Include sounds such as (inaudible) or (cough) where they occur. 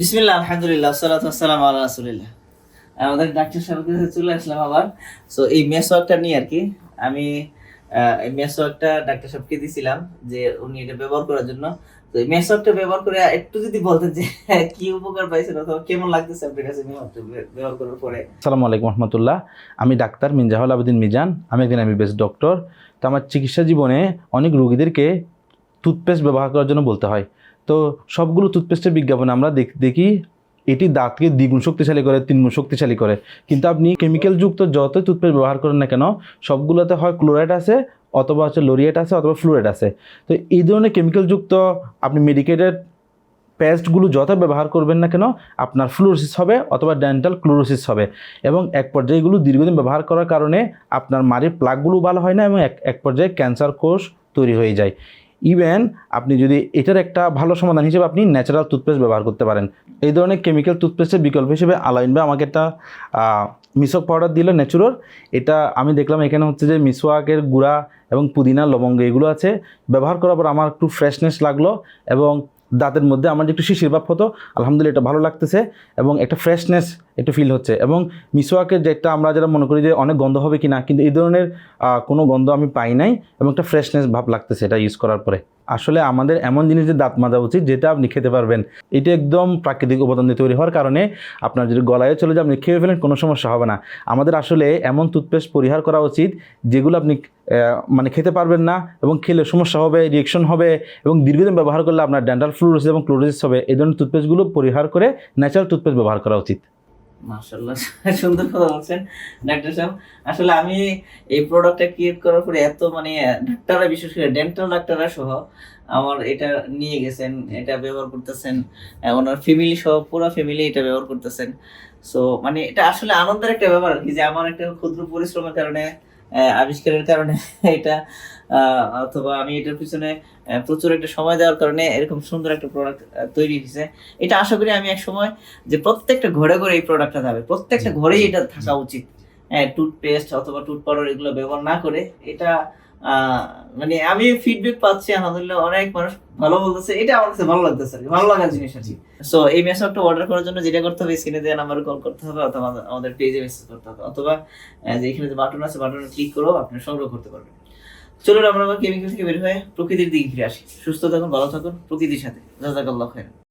বিসমিল্লাহ, আলহামদুলিল্লাহ সালাতু আসসালামু আলা রাসূলিল্লাহ। আমাদের ডাক্তার সাহেবের কাছে চলে আসলাম আবার। সো এই মেসওয়াকটা নিয়ে আর কি, আমি এই মেসওয়াকটা ডাক্তার সাহেবকে দিছিলাম যে উনি এটা ব্যবহার করার জন্য। তো এই মেসওয়াকটা ব্যবহার করে একটু যদি বলতেন যে কি উপকার পাইছেন অথবা কেমন লাগতেছে আপনার কাছে ব্যবহার করার পরে? আসসালামু আলাইকুম রহমতুল্লাহ। আমি ডাক্তার মিনজাহুল আবেদিন মিজান আমি একজন এমবিবিএস ডক্টর। তো আমার চিকিৎসা জীবনে অনেক রোগীদেরকে টুথপেস্ট ব্যবহার করার জন্য বলতে হয়। তো সবগুলো টুথপেস্টের বিজ্ঞাপনে আমরা দেখ- এটি দাঁতকে দ্বিগুণ শক্তিশালী করে, তিনগুণ শক্তিশালী করে। কিন্তু আপনি কেমিক্যালযুক্ত যত টুথপেস্ট ব্যবহার করেন না কেন, সবগুলোতে হয় ক্লোরাইড আছে অথবা হচ্ছে লোরিয়েট আছে অথবা ফ্লুরাইড আছে। তো এই ধরনের কেমিক্যালযুক্ত আপনি মেডিকেটেড পেস্টগুলো যত ব্যবহার করবেন না কেন, আপনার ফ্লোরোসিস হবে অথবা ডেন্টাল ক্লোরোসিস হবে। এবং এক পর্যায়ে এগুলো দীর্ঘদিন ব্যবহার করার কারণে আপনার মাড়ির প্লাগগুলো ভালো হয় না এবং এক এক পর্যায়ে ক্যান্সার কোষ তৈরি হয়ে যায়। ইভেন আপনি যদি এটার একটা ভালো সমাধান হিসেবে আপনি ন্যাচারাল টুথপেস্ট ব্যবহার করতে পারেন। এই ধরনের কেমিক্যাল টুথপেস্টের বিকল্প হিসেবে আলাইন বা আমাকে একটা মিসক পাউডার দিল ন্যাচুরাল এটা আমি দেখলাম এখানে হচ্ছে যে মিসওয়াকের গুঁড়া এবং পুদিনা, লবঙ্গ এগুলো আছে। ব্যবহার করার পর আমার একটু ফ্রেশনেস লাগল এবং দাঁতের মধ্যে আমার একটু শিশির ভাব হতো, আলহামদুলিল্লাহ এটা ভালো লাগতেছে এবং একটা ফ্রেশনেস একটু ফিল হচ্ছে এবং মিসওয়াকের যেটা আমরা যারা মনে করি যে অনেক গন্ধ হবে কি না কিন্তু এই ধরনের কোনো গন্ধ আমি পাই নাই এবং একটা ফ্রেশনেস ভাব লাগতেছে এটা ইউজ করার পরে। আসলে আমাদের এমন জিনিস যে দাঁত মাজা উচিত যেটা আপনি খেতে পারবেন। এটা একদম প্রাকৃতিক উপাদান দিয়ে তৈরি হওয়ার কারণে আপনার যদি গলায় চলে যায়, আপনি খেয়ে ফেলেন, কোনো সমস্যা হবে না। আমাদের আসলে এমন টুথপেস্ট পরিহার করা উচিত যেগুলো আপনি মানে খেতে পারবেন না এবং খেলে সমস্যা হবে রিয়েকশন হবে এবং দীর্ঘদিন ব্যবহার করলে আপনার ডেন্টাল ফ্লুরোসিস এবং ক্লোরোসিস হবে। এই ধরনের টুথপেস্টগুলো পরিহার করে ন্যাচারাল টুথপেস্ট ব্যবহার করা উচিত। মাশাল্লাহ (laughs) সুন্দর কথা বলছেন ডাক্তার সাহেব। আসলে আমি এই প্রোডাক্টটা ক্রিয়েট করার পরে এত মানে ডাক্তাররা, বিশেষ করে ডেন্টাল ডাক্তাররা সহ আমার এটা নিয়ে গেছেন, এটা ব্যবহার করতেছেন ওনার ফ্যামিলি সহ পুরো ফ্যামিলি এটা ব্যবহার করতেছেন। সো মানে এটা আসলে আনন্দের একটা ব্যাপার আর কি, যে আমার একটা ক্ষুদ্র পরিশ্রমের কারণে আবিষ্কারের কারণে (laughs) এটা অথবা আমি এটার পিছনে প্রচুর একটা সময় দেওয়ার কারণে এরকম সুন্দর একটা প্রোডাক্ট তৈরি হয়েছে। এটা আশা করি আমি এক সময় যে প্রত্যেকটা ঘরে ঘরে এই প্রোডাক্টটা থাকবে। প্রত্যেকটা ঘরেই এটা থাকা উচিত। হ্যাঁ টুথপেস্ট অথবা টুথ পাউডার এগুলো ব্যবহার না করে এটা মানে আমি ফিডব্যাক পাচ্ছি, আলহামদুলিল্লাহ অনেক মানুষ ভালো বলতেছে। এটা আমার কাছে ভালো লাগতেছে আর ভালো লাগার জিনিস আর সো এই মেসঅপটা অর্ডার করার জন্য যেটা করতে হবে স্ক্রিনে দেওয়া নাম্বারে কল করতে হবে, অথবা আমাদের- পেজে মেসেজ করতে হবে, অথবা যে এখানে যে বাটন আছে বাটনে ক্লিক করেও আপনি সংগ্রহ করতে পারবেন। চলুন আমরা আবার কেমিক্যাল থেকে বের হয়ে প্রকৃতির দিকে ফিরে আসি। সুস্থ থাকুন, ভালো থাকুন, প্রকৃতির সাথে। জাজাকাল্লাহ খাইরান।